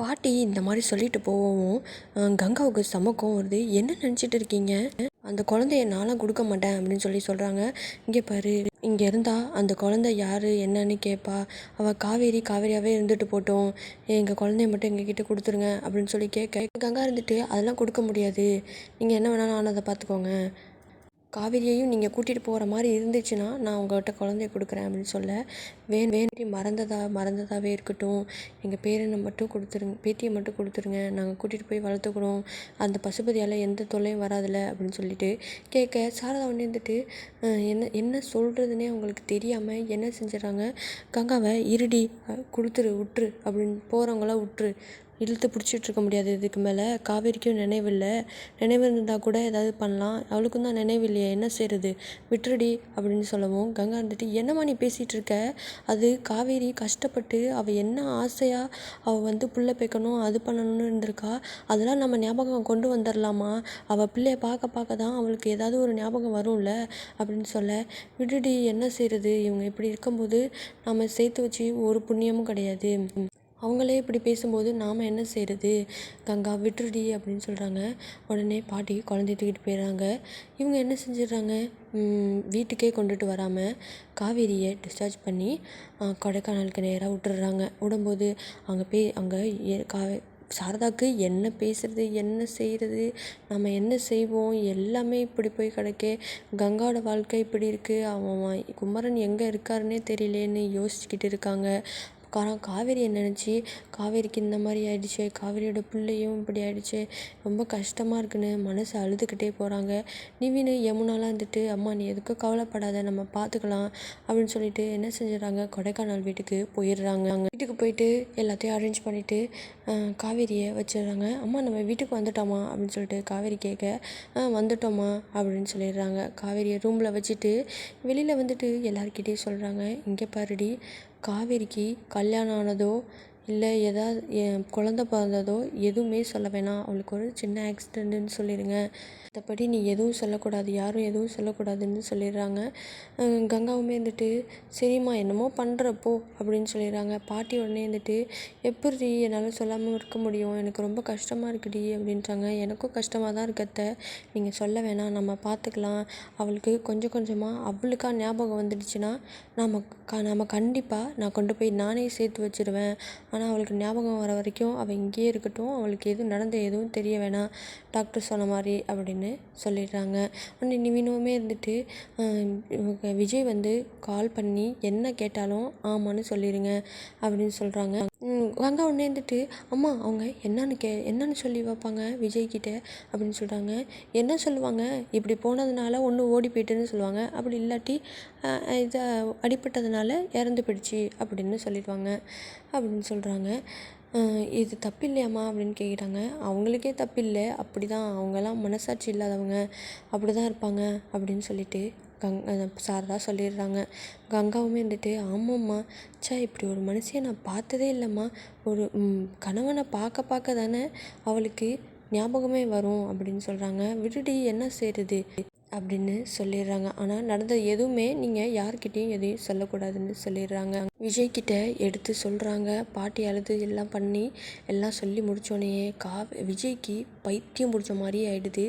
பாட்டி இந்த மாதிரி சொல்லிட்டு போகவும் கங்காவுக்கு செம கோவம் வருது. என்ன நினச்சிட்டு இருக்கீங்க? அந்த குழந்தைய நானும் கொடுக்க மாட்டேன் அப்படின்னு சொல்லி சொல்கிறாங்க இங்கே பாரு இங்கே இருந்தால் அந்த குழந்தை யார் என்னன்னு கேட்பா அவள் காவேரி காவேரியாகவே இருந்துட்டு போட்டோம். எங்கள் குழந்தைய மட்டும் எங்ககிட்ட கொடுத்துருங்க அப்படின்னு சொல்லி கேட்க கங்கா இருந்துட்டு அதெல்லாம் கொடுக்க முடியாது. நீங்கள் என்ன வேணாலும் ஆனதை பார்த்துக்கோங்க. காவேரியையும் நீங்கள் கூட்டிகிட்டு போகிற மாதிரி இருந்துச்சுன்னா நான் உங்கள்கிட்ட குழந்தைய கொடுக்குறேன் அப்படின்னு சொல்ல வேண் வேண்டி மறந்ததா மறந்ததாகவே இருக்கட்டும். எங்கள் பேரனை மட்டும் கொடுத்துருங்க பேத்தியை மட்டும் கொடுத்துருங்க. நாங்கள் கூட்டிகிட்டு போய் வளர்த்துக்கிறோம். அந்த பசுபதியால் எந்த தொல்லையும் வராதில்ல அப்படின்னு சொல்லிட்டு கேட்க சாரதா உடனே இருந்துட்டு என்ன என்ன சொல்கிறதுனே அவங்களுக்கு தெரியாமல் என்ன செஞ்சிடறாங்க? கங்காவை இருடி கொடுத்துரு விட்டுரு அப்படின்னு போகிறவங்கள விட்டுரு இழுத்து பிடிச்சிட்ருக்க முடியாது இதுக்கு மேலே. காவேரிக்கும் நினைவில்லை. நினைவு இருந்தால் கூட ஏதாவது பண்ணலாம். அவளுக்கும் தான் நினைவு இல்லையே. என்ன செய்கிறது விட்டுருடி அப்படின்னு சொல்லவும் கங்கா இருந்துட்டு என்னம்மா நீ பேசிகிட்டு இருக்க அது காவேரி கஷ்டப்பட்டு அவள் என்ன ஆசையாக அவள் வந்து பிள்ளை பேக்கணும் அது பண்ணணும்னு இருந்திருக்கா? அதெல்லாம் நம்ம ஞாபகம் கொண்டு வந்துடலாமா அவள் பிள்ளைய பார்க்க பார்க்க தான் அவளுக்கு ஏதாவது ஒரு ஞாபகம் வரும்ல? அப்படின்னு சொல்ல விடுடி என்ன செய்கிறது இவங்க இப்படி இருக்கும்போது நம்ம சேர்த்து வச்சு ஒரு புண்ணியமும் கிடையாது. அவங்களே இப்படி பேசும்போது நாம் என்ன செய்கிறது கங்கா விட்டுருடி அப்படின்னு சொல்கிறாங்க உடனே பாட்டி குழந்தைய தூக்கிட்டு போயிடுறாங்க இவங்க என்ன செஞ்சிடுறாங்க? வீட்டுக்கே கொண்டுட்டு வராமல் காவேரியை டிஸ்சார்ஜ் பண்ணி கொடைக்கானலுக்கு நேராக விட்டுடுறாங்க. விடும்போது அங்கே போய் அங்கே காவே சாரதாக்கு என்ன பேசுறது? என்ன செய்கிறது நம்ம என்ன செய்வோம்? எல்லாமே இப்படி போய் கிடைக்கே. கங்காவோட வாழ்க்கை இப்படி இருக்குது அவன் அவன் குமரன் எங்கே இருக்காருன்னே தெரியலேன்னு யோசிச்சுக்கிட்டு இருக்காங்க. காரணம் காவேரியை நினச்சி? காவேரிக்கு இந்த மாதிரி ஆயிடுச்சே காவேரியோட பிள்ளையும் இப்படி ஆயிடுச்சே ரொம்ப கஷ்டமாக இருக்குன்னு மனசு அழுதுகிட்டே போகிறாங்க நிவின் யமுனாலாம் வந்துட்டு அம்மா நீ எதுக்கும் கவலைப்படாத நம்ம பார்த்துக்கலாம் அப்படின்னு சொல்லிட்டு என்ன செஞ்சிடறாங்க? கொடைக்கானல் வீட்டுக்கு போயிடுறாங்க. வீட்டுக்கு போயிட்டு எல்லாத்தையும் அரேஞ்ச் பண்ணிவிட்டு காவேரியை வச்சிடுறாங்க. அம்மா நம்ம வீட்டுக்கு வந்துட்டோமா? அப்படின்னு சொல்லிட்டு காவேரி கேட்க வந்துட்டோமா? வந்துட்டோம்மா அப்படின்னு சொல்லிடுறாங்க. காவேரியை ரூமில் வச்சுட்டு வெளியில் வந்துட்டு எல்லாருக்கிட்டேயும் சொல்கிறாங்க இங்கே பாருடி காவேரிக்கு கல்யாணம் ஆனதோ இல்லை ஏதாவது என் குழந்த பிறந்ததோ எதுவுமே சொல்ல வேணாம். அவளுக்கு ஒரு சின்ன ஆக்சிடெண்ட்டுன்னு சொல்லிடுங்க. மற்றபடி நீ எதுவும் சொல்லக்கூடாது யாரும் எதுவும் சொல்லக்கூடாதுன்னு சொல்லிடுறாங்க. கங்காவுமே வந்துட்டு சரிம்மா என்னமோ பண்ணுறப்போ அப்படின்னு சொல்லிடுறாங்க. பாட்டி உடனே இருந்துட்டு எப்படி என்னால் சொல்லாமல் இருக்க முடியும். எனக்கு ரொம்ப கஷ்டமாக இருக்குடி அப்படின்றாங்க. எனக்கும் கஷ்டமாக தான் இருக்கத்த நீங்கள் சொல்ல வேணாம். நம்ம பார்த்துக்கலாம் அவளுக்கு கொஞ்சம் கொஞ்சமாக அவளுக்கா ஞாபகம் வந்துடுச்சுன்னா நம்ம க நம்ம கண்டிப்பாக நான் கொண்டு போய் நானே சேர்த்து வச்சிருவேன். ஆனால் அவளுக்கு ஞாபகம் வர வரைக்கும் அவள் இங்கேயே இருக்கட்டும். அவளுக்கு எதுவும் நடந்த எதுவும் தெரிய வேணாம். டாக்டர் சொன்ன மாதிரி அப்படின்னு சொல்லிடுறாங்க. உடனே நிவினுமே இருந்துட்டு விஜய் வந்து கால் பண்ணி என்ன கேட்டாலும் ஆமான்னு சொல்லிடுங்க அப்படின்னு சொல்கிறாங்க கங்கா உடனே இருந்துட்டு அம்மா அவங்க என்னன்னு கே என்னன்னு சொல்லி வைப்பாங்க விஜய்கிட்ட அப்படின்னு சொல்கிறாங்க என்ன சொல்லுவாங்க? இப்படி போனதுனால ஒன்று ஓடி போயிட்டுன்னு சொல்லுவாங்க. அப்படி இல்லாட்டி இதை இது அடிபட்டதுனால இறந்து போயிடுச்சு அப்படின்னு சொல்லிடுவாங்க. அப்படின்னு சொல்கிறாங்க இது தப்பு இல்லையாம்மா அப்படின்னு கேட்குறாங்க அவங்களுக்கே தப்பு இல்லை அப்படி தான் அவங்கெல்லாம் மனசாட்சி இல்லாதவங்க. அப்படி தான் இருப்பாங்க அப்படின்னு சொல்லிட்டு கங் சாரதா சொல்லிடுறாங்க. கங்காவுமே வந்துட்டு ஆமாம்மா ச்சே இப்படி ஒரு மனுஷியை நான் பார்த்ததே இல்லைம்மா. ஒரு கணவனை பார்க்க பார்க்க தானே அவளுக்கு ஞாபகமே வரும் அப்படின்னு சொல்கிறாங்க விடுடி என்ன செய்கிறது அப்படின்னு சொல்லிடுறாங்க. ஆனால் நடந்தது எதுவுமே நீங்கள் யார்கிட்டயும் எதையும் சொல்லக்கூடாதுன்னு சொல்லிடுறாங்க. விஜய்கிட்ட எடுத்து சொல்கிறாங்க பாட்டி அழுது எல்லாம் பண்ணி எல்லாம் சொல்லி முடித்தோடனேயே கா விஜய்க்கு பைத்தியம் பிடிச்ச மாதிரி ஆகிடுது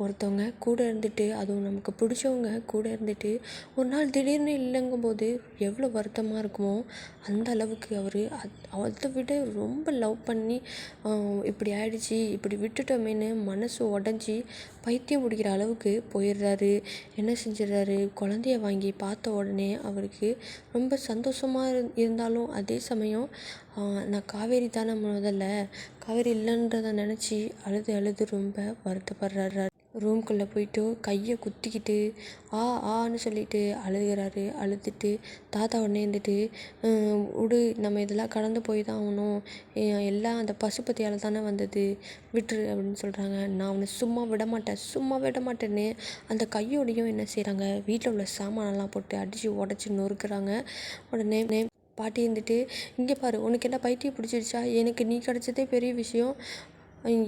ஒருத்தவங்க கூட இருந்துட்டு அதுவும் நமக்கு பிடிச்சவங்க கூட இருந்துட்டு ஒரு நாள் திடீர்னு இல்லைங்கும்போது எவ்வளோ வருத்தமாக இருக்குமோ அந்த அளவுக்கு அவர் அதை விட ரொம்ப லவ் பண்ணி இப்படி ஆயிடுச்சு இப்படி விட்டுட்டோமேன்னு மனசு உடஞ்சி பைத்தியம் பிடிக்கிற அளவுக்கு போயிடுறாரு. என்ன செஞ்சிடுறாரு? குழந்தைய வாங்கி பார்த்த உடனே அவருக்கு ரொம்ப சந்தோஷமாக இருந்தாலும் அதே சமயம் நான் காவேரி தானே முதல்ல அவர் இல்லைன்றதை நினச்சி அழுது அழுது ரொம்ப வருத்தப்படுறாரு. ரூம்குள்ளே போயிட்டு கையை குத்திக்கிட்டு ஆ ஆன்னு சொல்லிட்டு அழுகிறாரு. அழுதுட்டு தாத்தா உடனே இருந்துட்டு விடு நம்ம இதெல்லாம் கடந்து போய் தான் ஆகணும். எல்லாம் அந்த பசுபதியால் தானே வந்தது. விட்டுரு அப்படின்னு சொல்கிறாங்க நான் அவனை சும்மா விட மாட்டேன். சும்மா விட மாட்டேன்னு அந்த கையோடையும் என்ன செய்கிறாங்க வீட்டில் உள்ள சாமானெல்லாம் போட்டு அடித்து உடச்சி நொறுக்கிறாங்க. உடனே பாட்டி இருந்துட்டு இங்கே பாரு உனக்கு என்ன பைத்தியம் பிடிச்சிருச்சா எனக்கு நீ கிடச்சதே பெரிய விஷயம்.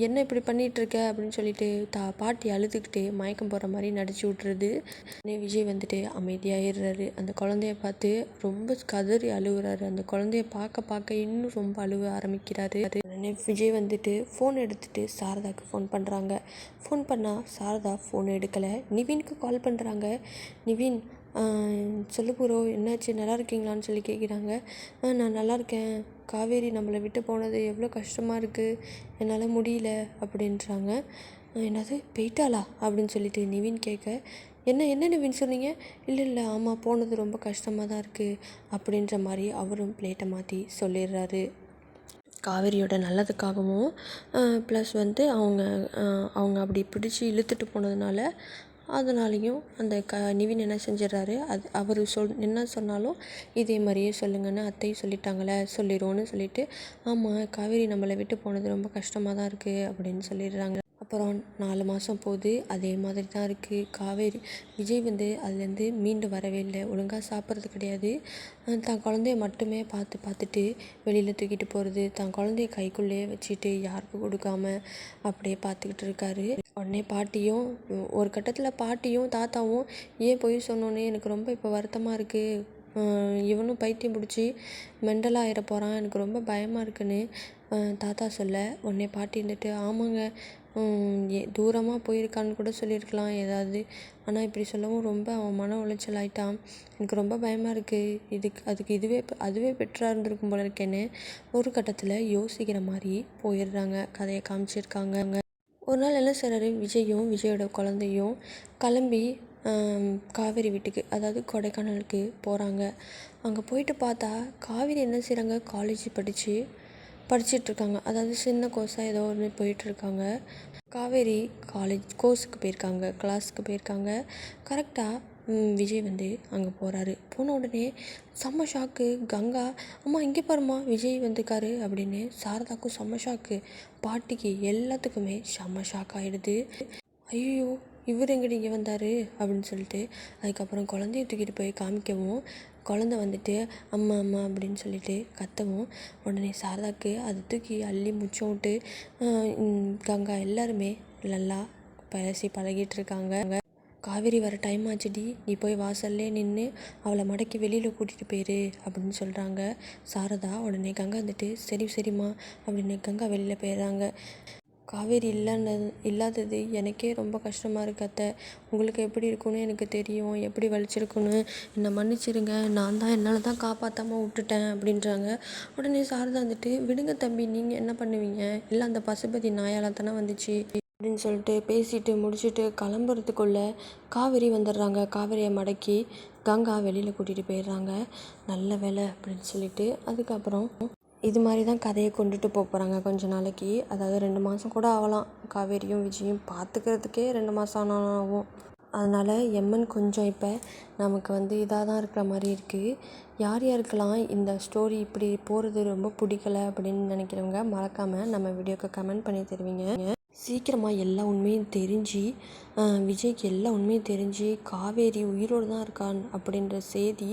என்ன இப்படி பண்ணிகிட்ருக்க அப்படின்னு சொல்லிட்டு தா பாட்டி அழுதுகிட்டு மயக்கம் போகிற மாதிரி நடிச்சு விட்றது உடனே விஜய் வந்துட்டு அமைதியாகிடுறாரு அந்த குழந்தைய பார்த்து ரொம்ப கதறி அழுகுறாரு. அந்த குழந்தைய பார்க்க பார்க்க இன்னும் ரொம்ப அழுவ ஆரம்பிக்கிறாரு. உடனே விஜய் வந்துட்டு ஃபோன் எடுத்துட்டு சாரதாக்கு ஃபோன் பண்ணுறாங்க ஃபோன் பண்ணால் சாரதா ஃபோன் எடுக்கலை. நிவினுக்கு கால் பண்ணுறாங்க நிவின் சொல்லு ப்ரோ என்னாச்சு? நல்லா இருக்கீங்களான்னு சொல்லி கேட்குறாங்க. "ஆ நான் நல்லா இருக்கேன். காவேரி நம்மளை விட்டு போனது எவ்வளோ கஷ்டமாக இருக்குது என்னால் முடியல அப்படின்றாங்க. என்னது? போயிட்டாளா? அப்படின்னு சொல்லிட்டு நிவின் கேட்க என்ன என்ன நிவின் சொன்னீங்க? இல்லை இல்லை ஆமாம் போனது ரொம்ப கஷ்டமாக தான் இருக்குது அப்படின்ற மாதிரி அவரும் பிளேட்டை மாற்றி சொல்லிடுறாரு. காவேரியோட நல்லதுக்காகவும் ப்ளஸ் வந்து அவங்க அவங்க அப்படி பிடிச்சி இழுத்துட்டு போனதுனால அதனாலேயும் அந்த க நிவின் என்ன செஞ்சிடறாரு அது அவர் சொல் என்ன சொன்னாலும் இதே மாதிரியே சொல்லுங்கன்னு அத்தையும் சொல்லிட்டாங்களே சொல்லிடுவோன்னு சொல்லிட்டு ஆமாம் காவேரி நம்மளை விட்டு போனது ரொம்ப கஷ்டமாக தான் இருக்குது அப்படின்னு சொல்லிடுறாங்க. அப்புறம் நாலு மாதம் போகுது அதே மாதிரி தான் இருக்குது காவேரி விஜய் வந்து அதுலேருந்து மீண்டு வரவே இல்லை. ஒழுங்காக சாப்பிட்றது கிடையாது. தான் குழந்தைய மட்டுமே பார்த்து பார்த்துட்டு வெளியில் தூக்கிட்டு போகிறது தான் குழந்தைய கைக்குள்ளேயே வச்சுட்டு யாருக்கும் கொடுக்காம அப்படியே பார்த்துக்கிட்டு இருக்காரு. உடனே பாட்டியும் ஒரு கட்டத்தில் பாட்டியும் தாத்தாவும் ஏன் பொய் சொன்னோன்னே எனக்கு ரொம்ப இப்போ வருத்தமாக இருக்குது இவனும் பைத்தியம் பிடிச்சி மெண்டலாக ஆகிட போகிறான் எனக்கு ரொம்ப பயமாக இருக்குன்னு தாத்தா சொல்ல. உடனே பாட்டி இருந்துட்டு ஆமாங்க தூரமாக போயிருக்கான்னு கூட சொல்லியிருக்கலாம். ஏதாவது ஆனால் இப்படி சொல்லவும் ரொம்ப அவன் மன உளைச்சல் ஆயிட்டான். எனக்கு ரொம்ப பயமாக இருக்குது இதுக்கு அதுக்கு இதுவே அதுவே பெற்றாக இருந்திருக்கும் போல இருக்கேன்னு ஒரு கட்டத்தில் யோசிக்கிற மாதிரி போயிடுறாங்க. கதையை காமிச்சிருக்காங்க ஒரு நாள் என்ன செய்கிறாரு விஜயும் விஜயோட குழந்தையும் கிளம்பி காவேரி வீட்டுக்கு அதாவது கொடைக்கானலுக்கு போகிறாங்க அங்கே போயிட்டு பார்த்தா காவேரி என்ன செய்கிறாங்க காலேஜ் படித்து படிச்சிட்ருக்காங்க அதாவது சின்ன கோர்ஸாக ஏதோ ஒன்று போயிட்டுருக்காங்க காவேரி காலேஜ் கோர்ஸுக்கு போயிருக்காங்க கிளாஸுக்கு போயிருக்காங்க. கரெக்டாக விஜய் வந்து அங்கே போகிறாரு போன உடனே செம்ம ஷாக்கு கங்கா அம்மா இங்கே பாரும்மா விஜய் வந்திருக்காரு அப்படின்னு சாரதாக்கும் செம்ம ஷாக்கு பாட்டிக்கு எல்லாத்துக்குமே செம்ம ஷாக் ஆகிடுது ஐயோ இவர் எங்கடி இங்கே வந்தார்? அப்படின்னு சொல்லிட்டு அதுக்கப்புறம் குழந்தைய தூக்கிட்டு போய் காமிக்கவும் குழந்த வந்துட்டு அம்மா அம்மா அப்படின்னு சொல்லிட்டு கத்தவும் உடனே சாரதாக்கு அதை தூக்கி அள்ளி முச்சம் விட்டு கங்கா எல்லாருமே நல்லா பேசி பழகிட்டு இருக்காங்க. காவேரி வர டைம் ஆச்சுடி. நீ போய் வாசல்லே நின்று அவளை மடக்கி வெளியில் கூட்டிகிட்டு போயிரு அப்படின்னு சொல்கிறாங்க சாரதா உடனே கங்கா வந்துட்டு சரி சரிம்மா அப்படின்னு கங்கா வெளியில் போயிடுறாங்க காவேரி இல்லைன்னது இல்லாதது எனக்கே ரொம்ப கஷ்டமாக இருக்கு அத்தை. உங்களுக்கு எப்படி இருக்கும்னு எனக்கு தெரியும். எப்படி வலிச்சிருக்குன்னு என்னை மன்னிச்சிருங்க. நான் தான் என்னால் தான் காப்பாற்றாமல் விட்டுட்டேன் அப்படின்றாங்க. உடனே சாரதா வந்துட்டு விடுங்க தம்பி நீங்கள் என்ன பண்ணுவீங்க? இல்லை அந்த பசுபதி நாயால் தானே வந்துச்சு. அப்படின்னு சொல்லிட்டு பேசிட்டு முடிச்சுட்டு கிளம்புறதுக்குள்ள காவேரி வந்துடுறாங்க. காவேரியை மடக்கி கங்கா வெளியில் கூட்டிகிட்டு போயிடுறாங்க. நல்ல வேலை அப்படின்னு சொல்லிட்டு அதுக்கப்புறம் இது மாதிரி தான் கதையை கொண்டுட்டு போக போகிறாங்க கொஞ்ச நாளைக்கு. அதாவது ரெண்டு மாதம் கூட ஆகலாம். காவேரியும் விஜயும் பார்த்துக்கிறதுக்கே ரெண்டு மாதம் ஆகும். அதனால் எம்மன் கொஞ்சம் இப்போ நமக்கு வந்து இதாக தான் இருக்கிற மாதிரி இருக்குது யார் யாருக்கெல்லாம் இந்த ஸ்டோரி இப்படி போகிறது ரொம்ப பிடிக்கல அப்படின்னு நினைக்கிறவங்க மறக்காமல் நம்ம வீடியோக்கு கமெண்ட் பண்ணி தருவீங்க. சீக்கிரமாக எல்லா உண்மையும் தெரிஞ்சு விஜய்க்கு எல்லா உண்மையும் தெரிஞ்சு காவேரி உயிரோடு தான் இருக்கான் அப்படின்ற செய்தி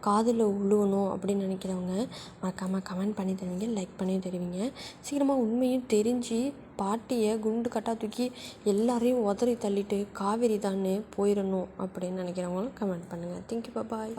காதில் உழுவணும் அப்படின்னு நினைக்கிறவங்க மறக்காமல் கமெண்ட் பண்ணி தருவீங்க லைக் பண்ணி தருவீங்க. சீக்கிரமாக உண்மையும் தெரிஞ்சு பாட்டியை குண்டு கட்டா தூக்கி எல்லாரையும் உதறி தள்ளிட்டு காவேரி தான்னு போயிடணும் அப்படின்னு நினைக்கிறவங்களும் கமெண்ட் பண்ணுங்கள் தேங்க்யூ பாய்